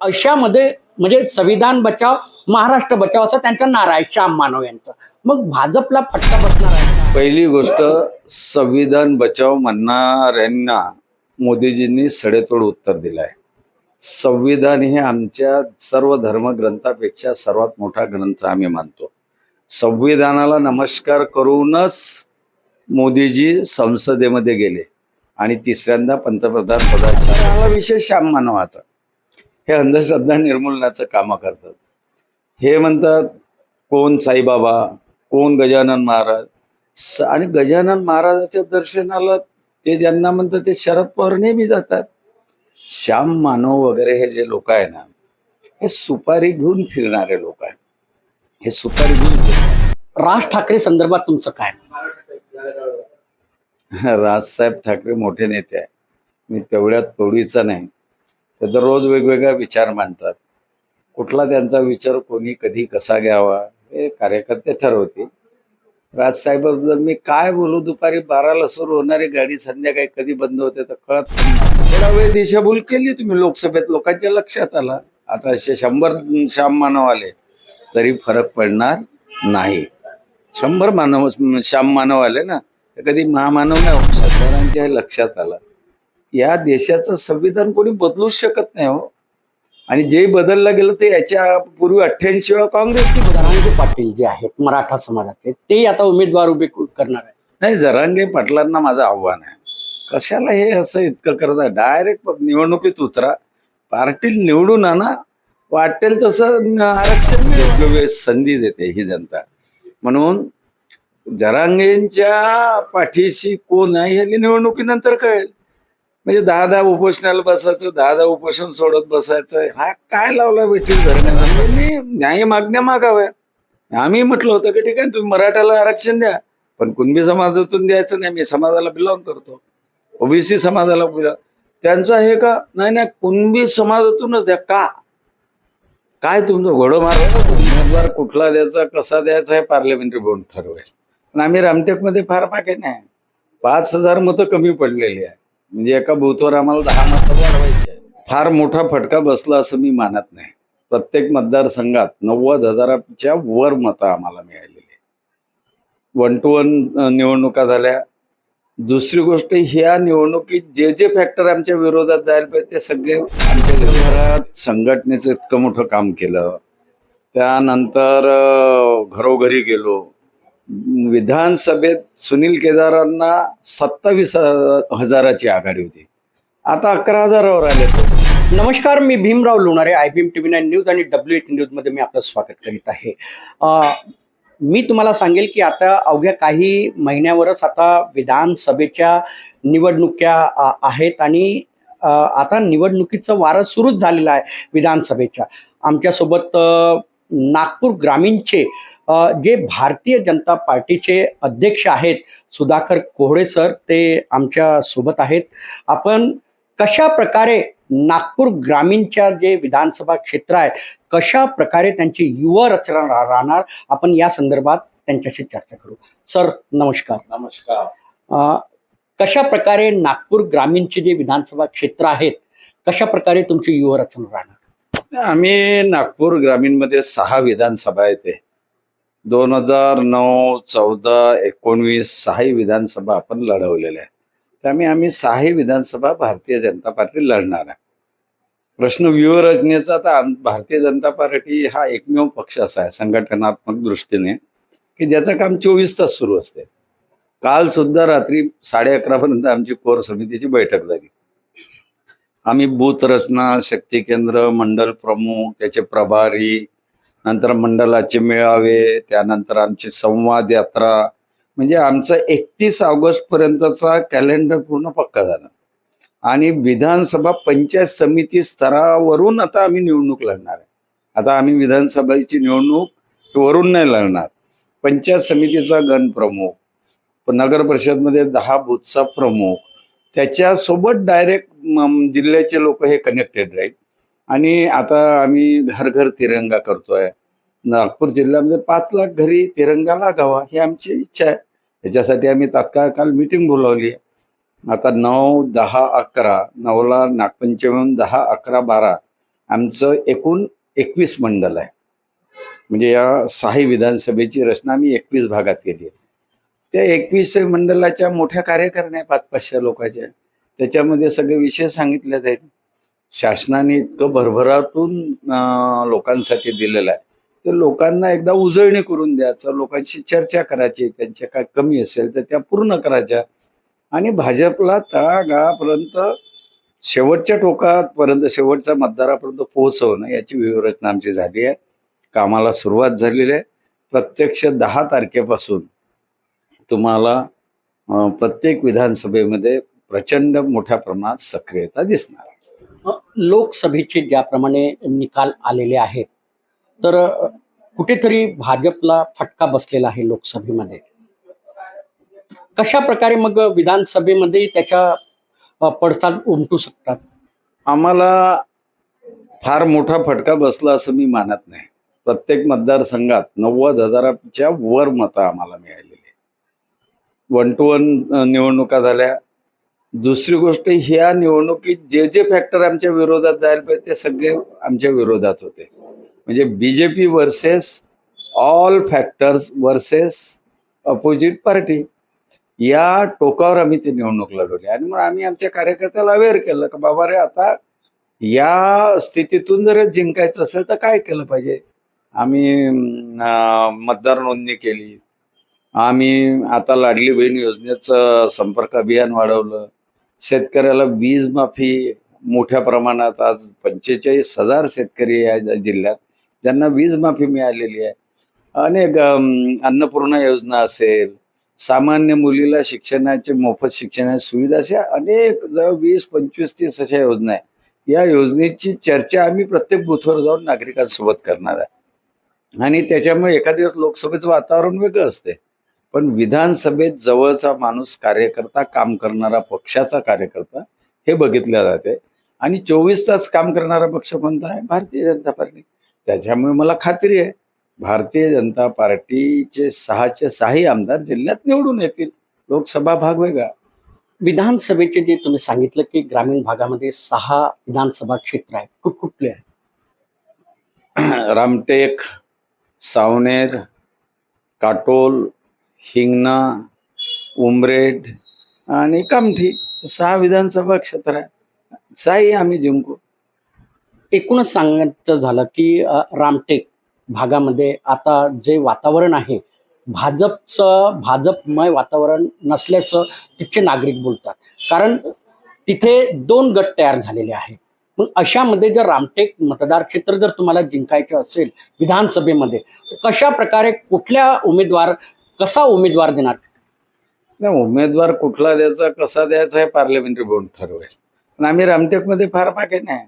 अशामध्ये म्हणजे संविधान बचाव महाराष्ट्र बचाव असा त्यांचा नारा आहे श्याम मानव यांचा. मग भाजपला फटका बसणार आहे पहिली गोष्ट संविधान बचाव म्हणणाऱ्यांना मोदीजींनी सडेतोड उत्तर दिलं आहे संविधान हे आमच्या सर्व धर्मग्रंथापेक्षा सर्वात मोठा ग्रंथ आम्ही मानतो. संविधानाला नमस्कार करूनच मोदीजी संसदेमध्ये गेले आणि तिसऱ्यांदा पंतप्रधान पदाचा विशेष श्याम मानवाचा. हे अंधश्रद्धा निर्मूलनाचं कामं करतात. हे म्हणतात कोण साईबाबा कोण गजानन महाराज? आणि गजानन महाराजाच्या दर्शनाला ते ज्यांना म्हणतात ते शरद पवार नेहमी जातात. श्याम मानव वगैरे हे जे लोक आहे ना हे सुपारी घेऊन फिरणारे लोक आहेत. हे सुपारी घेऊन. राज ठाकरे संदर्भात तुमचं काय? राजसाहेब ठाकरे मोठे नेते आहे मी तेवढ्या तोडीचा नाही. ते दररोज वेगवेगळा विचार मांडतात. कुठला त्यांचा विचार कोणी कधी कसा घ्यावा हे कार्यकर्ते ठरवतील. राजसाहेबाबद्दल मी काय बोलू दुपारी बाराला सुरू होणारी गाडी संध्याकाळी कधी बंद होते तर कळत वेळ दिशाभूल केली तुम्ही लोकसभेत लोकांच्या लक्षात आला. आता असे शंभर श्याम मानव आले तरी फरक पडणार नाही. शंभर मानव श्याम मानव आले ना तर कधी महामानव नाही सरकारांच्या लक्षात आलं. या देशाचं संविधान कोणी बदलूच शकत नाही हो. आणि जे बदललं गेलं ते याच्या पूर्वी अठ्ठ्याऐंशी वेळा काँग्रेसने बदललं. जरांगे पाटील जे आहेत मराठा समाजाचे ते आता उमेदवार उभे करणार आहे नाही जरांगे पाटलांना माझं आव्हान आहे. कशाला हे असं इतकं करत आहे? डायरेक्ट निवडणुकीत उतरा. पार्टी निवडून आणा. वाटेल तसं आरक्षण संधी देते ही जनता. म्हणून जरांगेंच्या पाठीशी कोण आहे हे निवडणुकीनंतर कळेल. म्हणजे दहा दहा उपोषणाला बसायचं दहा दहा उपोषण सोडत बसायचं हा काय लावला बैठक धरण्याला न्याय मागण्या मागाव्या. आम्ही म्हटलं होतं की ठीक आहे तुम्ही मराठाला आरक्षण द्या पण कुणबी समाजातून द्यायचं नाही मी समाजाला बिलॉंग करतो. ओबीसी समाजाला बिलॉंग त्यांचं हे का? नाही नाही कुणबी समाजातूनच द्या. का? काय तुमचं घोडं मारायचं? उमेदवार कुठला द्यायचा कसा द्यायचा हे पार्लमेंटरी बोर्ड ठरवेल. पण आम्ही रामटेकमध्ये फार मागे नाही. पाच हजार मतं कमी पडलेली आहे म्हणजे एका बूथवर आम्हाला दहा मतं वाढवायची. फार मोठा फटका बसला असं मी मानत नाही. प्रत्येक मतदारसंघात नव्वद हजाराच्या वर मतं आम्हाला मिळालेली वन टू वन निवडणुका झाल्या. दुसरी गोष्ट ह्या निवडणुकीत जे जे फॅक्टर आमच्या विरोधात जायला पाहिजे ते सगळे आमच्या घरात संघटनेचं इतकं मोठं काम केलं. त्यानंतर घरोघरी गेलो. विधानसभेत सुनील केदारांना सत्तावीस हजाराची आघाडी होती. आता अकरा हजारावर आले नमस्कार मी Bhimrao Lonare I B M T V nine news आणि डब्ल्यू एच न्यूजमध्ये मी आपलं स्वागत करीत आहे. मी तुम्हाला सांगेल की आता अवघ्या काही महिन्यावरच आता विधानसभेच्या निवडणुक्या आहेत आणि आता निवडणुकीचं वारं सुरूच झालेलं आहे विधानसभेच्या. आमच्यासोबत नागपूर ग्रामीणचे जे भारतीय जनता पार्टीचे अध्यक्ष आहेत सुधाकर कोहळे सर ते आमच्यासोबत आहेत. आपण कशा प्रकारे नागपूर ग्रामीणच्या जे विधानसभा क्षेत्र आहे कशा प्रकारे त्यांची युवा रचना राहणार आपण या संदर्भात त्यांच्याशी चर्चा करू. सर नमस्कार. नमस्कार. कशा प्रकारे नागपूर ग्रामीणचे जे विधानसभा क्षेत्र आहेत कशा प्रकारे तुमची युवा रचना राहणार? आम्ही नागपूर ग्रामीणमध्ये सहा विधानसभा येते दोन हजार नऊ चौदा एकोणवीस सहाही विधानसभा आपण लढवलेल्या आहे त्यामुळे आम्ही सहाही विधानसभा भारतीय जनता पार्टी लढणार आहे. प्रश्न व्यूहरचनेचा तर भारतीय जनता पार्टी हा एकमेव पक्ष असा आहे संघटनात्मक दृष्टीने की ज्याचं काम चोवीस तास सुरू असते. काल सुद्धा रात्री साडे अकरापर्यंत आमची कोर समितीची बैठक झाली. आम्ही बूथ रचना शक्ती केंद्र मंडल प्रमुख त्याचे प्रभारी नंतर मंडलाचे मेळावे त्यानंतर आमची संवाद यात्रा. म्हणजे आमचा एकतीस ऑगस्ट पर्यंतचा कॅलेंडर पूर्ण पक्का झाला. आणि विधानसभा पंचायत समिती स्तरावरून आता आम्ही निवडणूक लढणार आहे. आता आम्ही विधानसभेची निवडणूक वरून नाही लढणार. पंचायत समितीचा गण प्रमुख नगर परिषदमध्ये दहा बूथचा प्रमुख त्याच्यासोबत डायरेक्ट जिल्ह्याचे लोक हे कनेक्टेड राहील. आणि आता आम्ही घर घर तिरंगा करतोय. नागपूर जिल्ह्यामध्ये पाच लाख घरी तिरंगा लागावा ही आमची इच्छा आहे. त्याच्यासाठी आम्ही तात्काळ काल मिटिंग बोलावली आहे. आता नऊ दहा अकरा नऊला नागपंचमी दहा अकरा बारा आमचं एकूण एकवीस मंडल आहे. म्हणजे या सहा विधानसभेची रचना आम्ही एकवीस भागात केली आहे. त्या एकवीस मंडलाच्या मोठ्या कार्यकारिण्या पाच पाचशे लोकांच्या त्याच्यामध्ये सगळे विषय सांगितले आहेत. शासनाने इतकं भरभरातून लोकांसाठी दिलेलं आहे. तर लोकांना एकदा उजळणी करून द्यायचं लोकांशी चर्चा करायची. त्यांच्या काय कमी असेल तर त्या पूर्ण करायच्या. आणि भाजपला तळागाळापर्यंत शेवटच्या टोकापर्यंत शेवटच्या मतदारापर्यंत पोहोचवणं याची व्यूहरचना आमची झाली आहे. कामाला सुरुवात झालेली आहे. प्रत्यक्ष दहा तारखेपासून तुम्हाला प्रत्येक विधानसभेमध्ये प्रचंड मोठ्या प्रमाणात सक्रियता दिसणार. लोकसभेचे ज्याप्रमाणे निकाल आलेले आहेत तर कुठेतरी भाजपला फटका बसलेला आहे लोकसभेमध्ये. कशा प्रकारे मग विधानसभेमध्ये त्याच्या पडसाद उमटू शकतात? आम्हाला फार मोठा फटका बसला असं मी मानत नाही. प्रत्येक मतदारसंघात नव्वद हजाराच्या वर मतं आम्हाला मिळालेली वन टू वन निवडणुका झाल्या दुसरी गोष्ट ह्या निवडणुकीत जे जे फॅक्टर आमच्या विरोधात जायला पाहिजे ते सगळे आमच्या विरोधात होते. म्हणजे B J P versus all factors versus opposite party या टोकावर आम्ही ती निवडणूक लढवली. आणि मग आम्ही आमच्या कार्यकर्त्याला अवेअर केलं की बाबा रे आता या स्थितीतून जर जिंकायचं असेल तर काय केलं पाहिजे? आम्ही मतदार नोंदणी केली. आम्ही आता लाडली बहीण योजनेचं संपर्क अभियान वाढवलं. शेतकऱ्याला वीज माफी मोठ्या प्रमाणात आज पंचेचाळीस हजार शेतकरी या जिल्ह्यात ज्यांना वीज माफी मिळालेली आहे. अनेक अन्नपूर्णा योजना असेल सामान्य मुलीला शिक्षणाचे मोफत शिक्षणाची सुविधा अशा अनेक जवळ वीस पंचवीस तीस अशा योजना आहे या योजनेची चर्चा आम्ही प्रत्येक बूथवर जाऊन नागरिकांसोबत करणार आहे. आणि त्याच्यामुळे एखाद्या दिवस लोकसभेचं वातावरण वेगळं असते. पण विधानसभेत जवळचा माणूस कार्यकर्ता काम करणारा पक्षाचा कार्यकर्ता हे बघितलं जाते. आणि चोवीस तास काम करणारा पक्ष कोणता आहे? भारतीय जनता पार्टी. त्याच्यामुळे मला खात्री आहे भारतीय जनता पार्टीचे सहाचे सहाही आमदार जिल्ह्यात निवडून येतील. लोकसभा भाग वेगळा. विधानसभेचे जे तुम्ही सांगितलं की ग्रामीण भागामध्ये सहा विधानसभा क्षेत्र आहेत. कुठ कुठले आहेत? रामटेक सावनेर काटोल हिंगणा उमरेड आणि कामठी सहा विधानसभा क्षेत्र आहे. सहाही आम्ही जिंकू. एकूणच सांगायचं झालं की अ, रामटेक भागामध्ये आता जे वातावरण आहे भाजपचं भाजपमय वातावरण नसल्याचं तिथचे नागरिक बोलतात. कारण तिथे दोन गट तयार झालेले आहेत. मग अशामध्ये जर रामटेक मतदार क्षेत्र जर तुम्हाला जिंकायचं असेल विधानसभेमध्ये तर कशा प्रकारे कुठल्या उमेदवार कसा उमेदवार देणार? नाही उमेदवार कुठला द्यायचा कसा द्यायचा हे पार्लमेंटरी बोर्ड ठरवेल. पण आम्ही रामटेकमध्ये फार मागे नाही.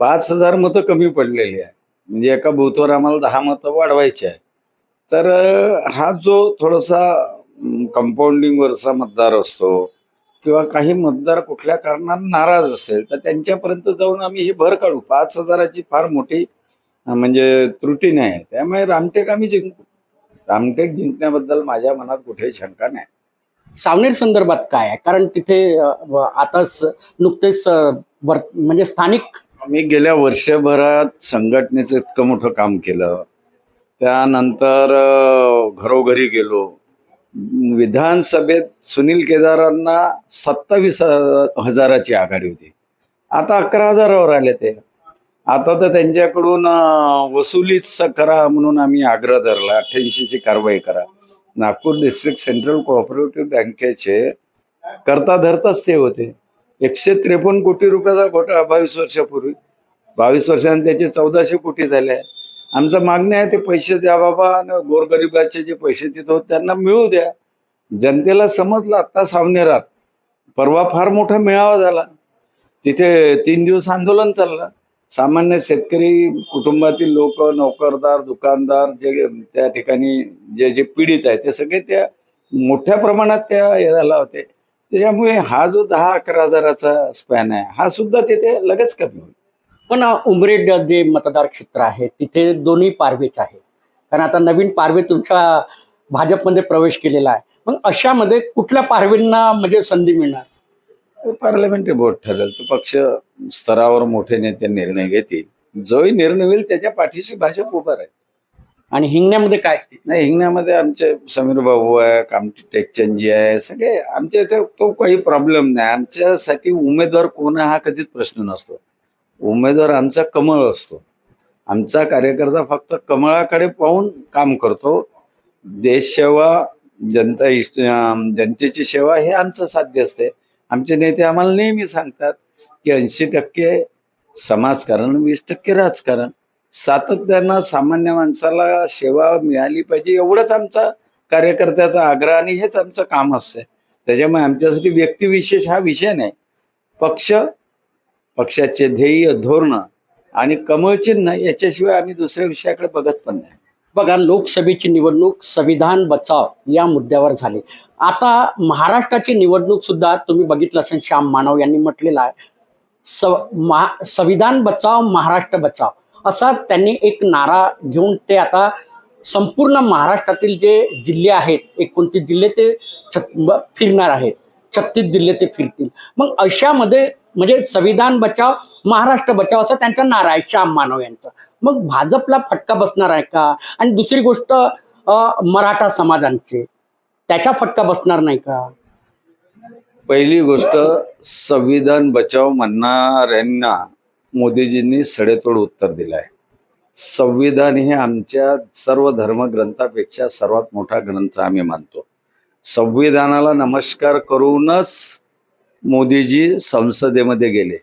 पाच हजार मतं कमी पडलेली आहे. म्हणजे एका बूथवर आम्हाला दहा मतं वाढवायची आहे. तर हा जो थोडासा कंपाऊंडिंगवरचा मतदार असतो किंवा काही मतदार कुठल्या कारणानं नाराज असेल तर त्यांच्यापर्यंत जाऊन आम्ही ही भर काढू. पाच हजाराची फार मोठी म्हणजे त्रुटी नाही आहे. त्यामुळे रामटेक आम्ही जिंकू. रामटेक जिंकण्याबद्दल माझ्या मनात कुठेही शंका नाही. सावनेर संदर्भात काय आहे? कारण तिथे आताच नुकतेच म्हणजे स्थानिक मी गेल्या वर्षभरात संघटनेचं इतकं मोठं काम केलं. त्यानंतर घरोघरी गेलो. विधानसभेत सुनील केदारांना सत्तावीस हजाराची आघाडी होती. आता अकरा हजारावर आले ते. आता तर त्यांच्याकडून वसुलीच करा म्हणून आम्ही आग्रह धरला. अठ्ठ्याऐंशीची कारवाई करा. नागपूर डिस्ट्रिक्ट सेंट्रल कोऑपरेटिव्ह बँकेचे करता धरताच ते होते. एकशे त्रेपन्न कोटी रुपयाचा घोटाळा बावीस वर्षापूर्वी. बावीस वर्षांनी त्याचे चौदाशे कोटी झाले. आमचं मागणी आहे ते पैसे द्या बाबा आणि गोरगरिबाचे जे पैसे तिथं होते त्यांना मिळू द्या. जनतेला समजलं आत्ता सावनेरात परवा फार मोठा मेळावा झाला. तिथे तीन दिवस आंदोलन चाललं. सामान्य शेतकरी कुटुंबातील लोक नोकरदार दुकानदार जे त्या ठिकाणी जे जे पीडित आहे ते सगळे त्या मोठ्या प्रमाणात त्या याला होते. त्याच्यामुळे हा जो दहा अकरा हजाराचा स्पॅन आहे हा सुद्धा तिथे लगेच कमी होईल. पण उमरेड जे मतदार क्षेत्र आहे तिथे दोन्ही पारवेच आहे कारण आता नवीन पारवे तुमच्या भाजपमध्ये प्रवेश केलेला आहे. मग अशामध्ये कुठल्या पारवेंना म्हणजे संधी मिळणार? पार्लमेंटरी बोर्ड ठरेल तो पक्ष स्तरावर मोठे नेते निर्णय घेतील. जोही निर्णय होईल त्याच्या पाठीशी भाजप उभा आहे आणि हिंगण्यामध्ये काय असते नाही हिंगण्यामध्ये आमचे समीर भाऊ आहे कामठी टेकचंदजी आहे सगळे आमच्या इथे तो काही प्रॉब्लेम नाही. आमच्यासाठी उमेदवार कोण आहे हा कधीच प्रश्न नसतो. उमेदवार आमचा कमळ असतो. आमचा कार्यकर्ता फक्त कमळाकडे पाहून काम करतो. देशसेवा जनता इष्ट अं, जनतेची सेवा हे आमचं साध्य असते. आमचे नेते आम्हाला नेहमी सांगतात की ऐंशी टक्के समाजकारण वीस टक्के राजकारण. सातत्यानं सामान्य माणसाला सेवा मिळाली पाहिजे एवढंच आमचा कार्यकर्त्याचा आग्रह आणि हेच आमचं काम असतं त्याच्यामुळे आमच्यासाठी व्यक्तिविशेष हा विषय नाही. पक्ष पक्षाचे ध्येय धोरण आणि कमळचिन्ह याच्याशिवाय आम्ही दुसऱ्या विषयाकडे बघत पण नाही. बघा लोकसभेची निवडणूक संविधान बचाव या मुद्द्यावर झाली. आता महाराष्ट्राची निवडणूक सुद्धा तुम्ही बघितलं असेल श्याम मानव यांनी म्हटलेलं आहे. स महा संविधान बचाव महाराष्ट्र बचाव. असा त्यांनी एक नारा घेऊन ते आता संपूर्ण महाराष्ट्रातील जे जिल्हे आहेत एकोणतीस जिल्हे ते छ फिरणार आहेत. छत्तीस जिल्हे ते फिरतील. मग अशामध्ये म्हणजे संविधान बचाव महाराष्ट्र बचाव असा त्यांचा नारा आहे श्याम मानव यांचा. मग भाजपला फटका बसणार आहे का? आणि दुसरी गोष्ट मराठा समाजांचे. त्याचा फटका बसणार नाही का? पहिली गोष्ट संविधान बचाव म्हणणाऱ्यांना मोदीजींनी सडेतोड उत्तर दिलं आहे संविधान हे आमच्या सर्व धर्मग्रंथापेक्षा सर्वात मोठा ग्रंथ आम्ही मानतो. संविधानाला नमस्कार करूनच मोदीजी संसदेमध्ये गेले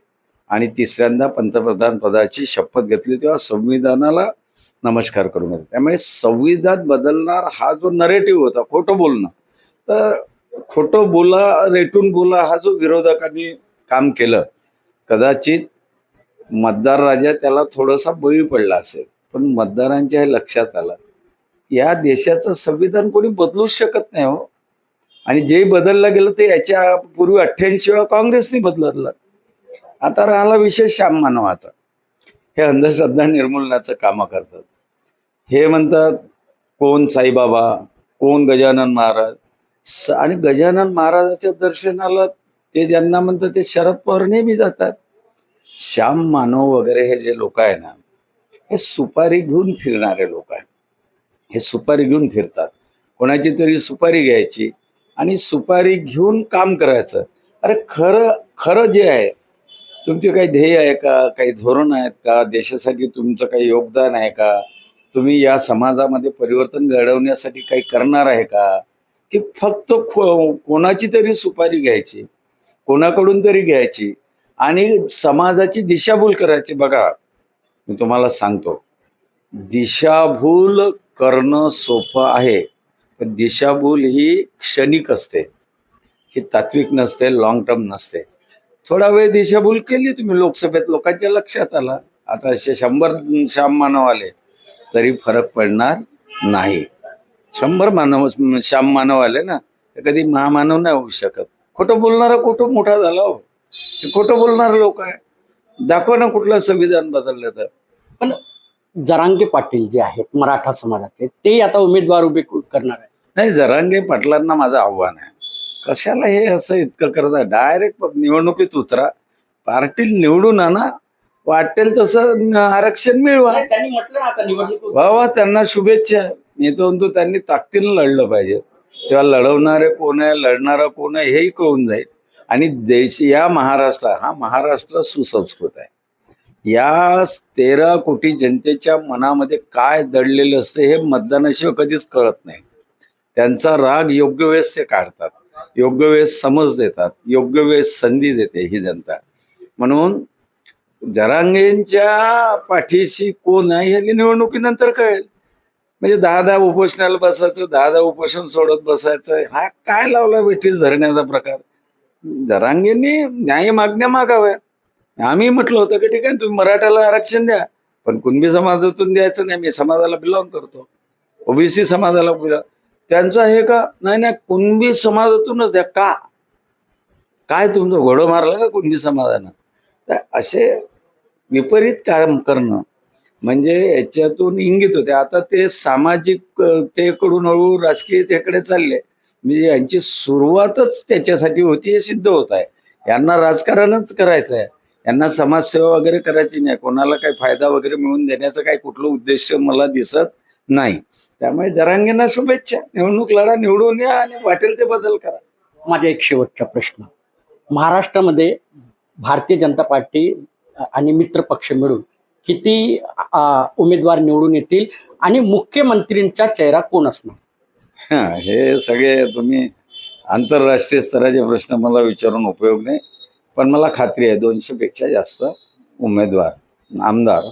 आणि तिसऱ्यांदा पंतप्रधान पदाची शपथ घेतली तेव्हा संविधानाला नमस्कार करून घेतले. त्यामुळे संविधान बदलणार हा जो नरेटिव्ह होता खोटं बोलणं तर खोटं बोला रेटून बोला हा जो विरोधकांनी काम केलं कदाचित मतदार राजा त्याला थोडासा बळी पडला असेल पण मतदारांच्या हे लक्षात आलं. या देशाचं संविधान कोणी बदलूच शकत नाही हो. आणि जे बदललं गेलं ते याच्या पूर्वी अठ्ठ्याऐंशी वेळा काँग्रेसने बदललं. आता राहिला विषय श्याम मानवाचा. हे अंधश्रद्धा निर्मूलनाचं कामं करतात. हे म्हणतात कोण साईबाबा कोण गजानन महाराज? आणि गजानन महाराजाच्या दर्शनाला ते ज्यांना म्हणतात ते शरद पवार नेहमी जातात. श्याम मानव वगैरे हे जे लोक आहे ना हे सुपारी घेऊन फिरणारे लोक आहेत. हे सुपारी घेऊन फिरतात. कोणाची तरी सुपारी घ्यायची आणि सुपारी घेऊन काम करायचं. अरे खरं खरं जे आहे तुमचे काही ध्येय आहे का? काही धोरण आहेत का? देशासाठी तुमचं काही योगदान आहे का? तुम्ही या समाजामध्ये परिवर्तन घडवण्यासाठी काही करणार आहे का? की फक्त खो कोणाची तरी सुपारी घ्यायची कोणाकडून तरी घ्यायची आणि समाजाची दिशाभूल करायची. बघा मी तुम्हाला सांगतो. दिशाभूल करणं सोपं आहे पण दिशाभूल ही क्षणिक असते. ही तात्विक नसते लॉंग टर्म नसते. थोडा वेळ दिशाभूल केली तुम्ही लोकसभेत लोकांच्या लक्षात आला. आता असे शंभर श्याम मानव आले तरी फरक पडणार नाही. शंभर मानव श्याम मानव आले ना तर कधी महामानव नाही होऊ शकत. खोटं बोलणारा कुठं मोठा झाला हो? खोटं बोलणारे लोक आहे. दाखवा ना कुठलं संविधान बदललं तर. पण जरांगे पाटील जे आहेत मराठा समाजाचे ते आता उमेदवार उभे करणार आहे नाही जरांगे पाटलांना माझं आव्हान आहे. कशाला हे असं इतकं करता डायरेक्ट निवडणुकीत उतरा. पार्टी निवडून आणा. वाटेल तसं आरक्षण मिळवा. त्यांनी म्हटलं ना आता निवडणूक वा वा त्यांना शुभेच्छा. मी तो म्हणतो त्यांनी ताकदीनं लढलं पाहिजे. तेव्हा लढवणारे कोण आहे लढणारा कोण आहे हेही कळून जाईल. आणि देश या महाराष्ट्र हा महाराष्ट्र सुसंस्कृत आहे. या तेरा कोटी जनतेच्या मनामध्ये काय दडलेलं असतं हे मतदानाशिवाय कधीच कळत नाही. त्यांचा राग योग्य वेळेस ते काढतात योग्य वेळेस समज देतात योग्य वेळेस संधी देते ही जनता. म्हणून जरांगेंच्या पाठीशी कोण आहे हे निवडणुकीनंतर कळेल. म्हणजे दहा दहा उपोषणाला बसायचं दहा दहा उपोषण सोडत बसायचं हा काय लावला ब्रिटिश धरण्याचा प्रकार? जरांगेंनी न्याय मागण्या मागाव्या. आम्ही म्हटलं होतं की ठीक आहे तुम्ही मराठ्याला आरक्षण द्या पण कुणबी समाजातून द्यायचं नाही मी समाजाला बिलॉंग करतो. ओबीसी समाजाला बिलॉंग त्यांचं हे का? नाही नाही कुणबी समाजातूनच द्या. का? काय तुमचं घोडं मारलं का कुणबी समाजानं? तर असे विपरीत काम करणं म्हणजे याच्यातून इंगित होते. आता ते सामाजिक अ, तेकडून हळूहळू राजकीय तेकडे चालले. म्हणजे यांची सुरुवातच त्याच्यासाठी होती हे सिद्ध होत आहे. यांना राजकारणच करायचं आहे. यांना समाजसेवा वगैरे करायची नाही. कोणाला काही फायदा वगैरे मिळवून देण्याचा काही कुठलं उद्देश मला दिसत नाही. त्यामुळे जरांगींना शुभेच्छा. निवडणूक लढा निवडून या आणि वाटेल ते बदल करा. माझा एक शेवटचा प्रश्न. महाराष्ट्रामध्ये भारतीय जनता पार्टी आणि मित्र पक्ष मिळून किती उमेदवार निवडून येतील आणि मुख्यमंत्रींचा चेहरा कोण असणार? हा, हे सगळे तुम्ही आंतरराष्ट्रीय स्तराचे प्रश्न मला विचारून उपयोग नाही पण मला खात्री आहे दोनशे पेक्षा जास्त उमेदवार आमदार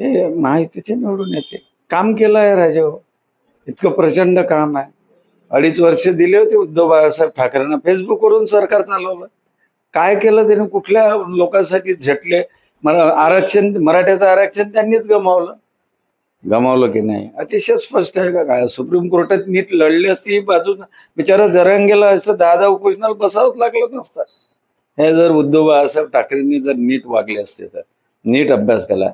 हे महायुतीचे निवडून येते काम केलं आहे राजेहो इतकं प्रचंड काम आहे. अडीच वर्ष दिले होते उद्धव बाळासाहेब ठाकरेंना फेसबुकवरून सरकार चालवलं. काय केलं त्याने? कुठल्या लोकांसाठी झटले? मला आरक्षण मराठ्याचं आरक्षण त्यांनीच गमावलं. गमावलं की नाही? अतिशय स्पष्ट आहे का काय? सुप्रीम कोर्टात नीट लढली असती ही बाजू बिचारा जरांगेला असतं दहा दहा उपोषणाला बसावंच लागलं नसतं. हे जर उद्धव बाळासाहेब ठाकरेंनी जर नीट वागले असते तर नीट अभ्यास केला.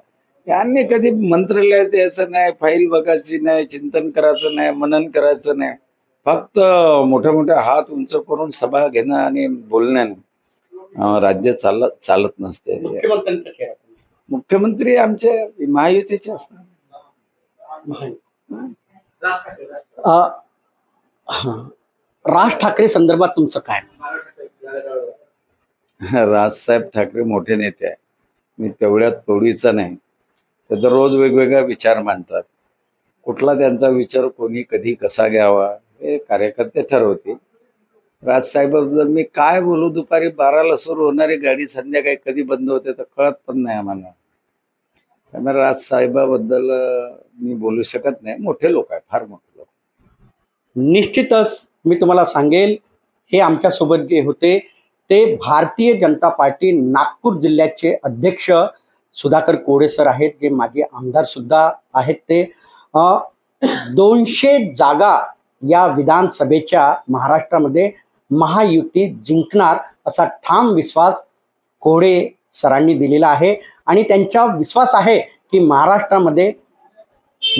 यांनी कधी मंत्रालयात यायचं नाही फाईल बघायची नाही चिंतन करायचं नाही मनन करायचं नाही. फक्त मोठ्या मोठ्या हात उंच करून सभा घेणं आणि बोलण्याने राज्य चालत चालत नसते? मुख्यमंत्री आमचे महायुतीचे असणार. अ, हा. राज ठाकरे संदर्भात तुमचं काय राजसाहेब ठाकरे मोठे नेते आहे मी तेवढ्या तोडीचा नाही. ते तर रोज वेगवेगळा विचार मांडतात. कुठला त्यांचा विचार कोणी कधी कसा घ्यावा हे कार्यकर्ते ठरवतील. राजसाहेबाबद्दल मी काय बोलू? दुपारी बाराला सुरू होणारी गाडी संध्याकाळी कधी बंद होते तर कळत पण नाही आम्हाला. त्यामुळे राजसाहेबाबद्दल मी बोलू शकत नाही. मोठे लोक आहे फार मोठे लोक निश्चितच मी तुम्हाला सांगेल हे आमच्यासोबत जे होते ते भारतीय जनता पार्टी नागपूर जिल्ह्याचे अध्यक्ष सुधाकर कोडे सर आहेत जे माजी आमदार सुद्धा आहेत ते. दोनशे जागा या विधानसभेच्या महाराष्ट्रामध्ये महायुती जिंकणार असा ठाम विश्वास कोडे सरांनी दिलेला आहे. आणि त्यांचा विश्वास आहे की महाराष्ट्रामध्ये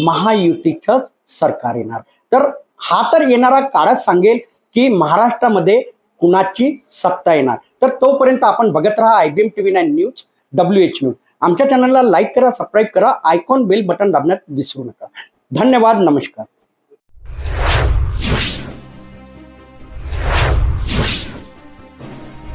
महायुतीचंच सरकार येणार. तर हा तर येणारा काळच सांगेल की महाराष्ट्रामध्ये कुणाची सत्ता येणार. तर तोपर्यंत आपण बघत राहा I B M T V nine news W H news. आमच्या चॅनलला लाईक करा सबस्क्राईब करा आयकॉन बेल बटन दाबण्यात विसरू नका. धन्यवाद नमस्कार.